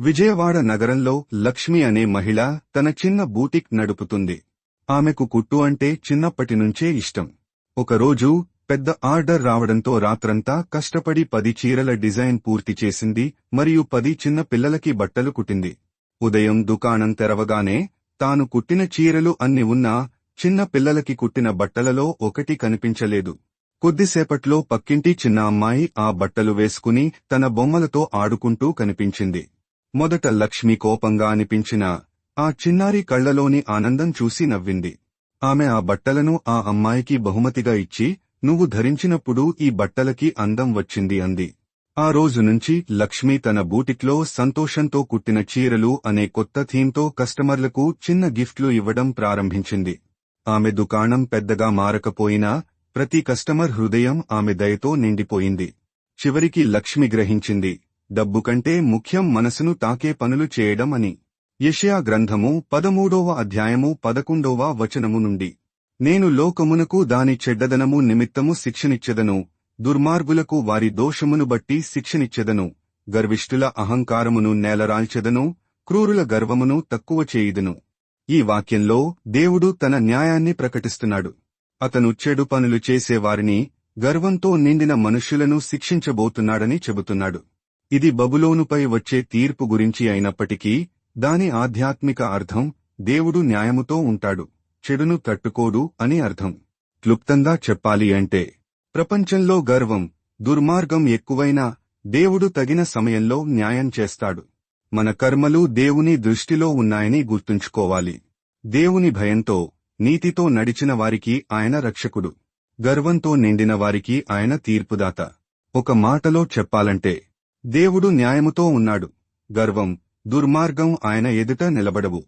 విజయవాడ నగరంలో లక్ష్మి అనే మహిళ తన చిన్న బూటిక్ నడుపుతుంది. ఆమెకు కుట్టు అంటే చిన్నప్పటి నుంచే ఇష్టం. ఒకరోజు పెద్ద ఆర్డర్ రావడంతో రాత్రంతా కష్టపడి పది చీరల డిజైన్ పూర్తి చేసింది మరియు పది చిన్న పిల్లలకి బట్టలు కుట్టింది. ఉదయం దుకాణం తెరవగానే తాను కుట్టిన చీరలు అన్ని ఉన్నా చిన్న పిల్లలకి కుట్టిన బట్టలలో ఒకటి కనిపించలేదు. కొద్దిసేపట్లో పక్కింటి చిన్న అమ్మాయి ఆ బట్టలు వేసుకుని తన బొమ్మలతో ఆడుకుంటూ కనిపించింది. మొదట లక్ష్మి కోపంగా అనిపించిన ఆ చిన్నారి కళ్ళలోని ఆనందం చూసి నవ్వింది. ఆమె ఆ బట్టలను ఆ అమ్మాయికి బహుమతిగా ఇచ్చి నువ్వు ధరించినప్పుడు ఈ బట్టలకి అందం వచ్చింది అంది. ఆ రోజు నుంచి లక్ష్మి తన బూటిక్లో సంతోషంతో కుట్టిన చీరలు అనే కొత్త థీమ్తో కస్టమర్లకు చిన్న గిఫ్ట్లు ఇవ్వడం ప్రారంభించింది. ఆమె దుకాణం పెద్దగా మారకపోయినా ప్రతి కస్టమర్ హృదయం ఆమె దయతో నిండిపోయింది. చివరికి లక్ష్మి గ్రహించింది డబ్బు కంటే ముఖ్యం మనసును తాకే పనులు చేయడం అని. యషయా గ్రంథము పదమూడవ అధ్యాయము పదకొండవ వచనము నుండి. నేను లోకమునకు దాని చెడ్డదనము నిమిత్తము శిక్షనిచ్చెదను దుర్మార్గులకు వారి దోషమును బట్టి శిక్షనిచ్చెదను గర్విష్ఠుల అహంకారమును నేలరాల్చెదను క్రూరుల గర్వమును తక్కువ చేయుదును. ఈ వాక్యంలో దేవుడు తన న్యాయాన్ని ప్రకటిస్తున్నాడు. అతను చెడు పనులు చేసేవారిని గర్వంతో నిండిన మనుష్యులను శిక్షించబోతున్నాడని చెబుతున్నాడు. ఇది బబులోనుపై వచ్చే తీర్పు గురించి అయినప్పటికీ దాని ఆధ్యాత్మిక అర్థం దేవుడు న్యాయముతో ఉంటాడు చెడును తట్టుకోడు అని అర్థం. క్లుప్తంగా చెప్పాలి అంటే ప్రపంచంలో గర్వం దుర్మార్గం ఎక్కువైనా దేవుడు తగిన సమయంలో న్యాయం చేస్తాడు. మన కర్మలు దేవుని దృష్టిలో ఉన్నాయని గుర్తుంచుకోవాలి. దేవుని భయంతో నీతితో నడిచిన వారికి ఆయన రక్షకుడు. గర్వంతో నిండిన వారికి ఆయన తీర్పుదాత. ఒక మాటలో చెప్పాలంటే దేవుడు న్యాయముతో ఉన్నాడు. గర్వం దుర్మార్గం ఆయన ఎదుట నిలబడవు.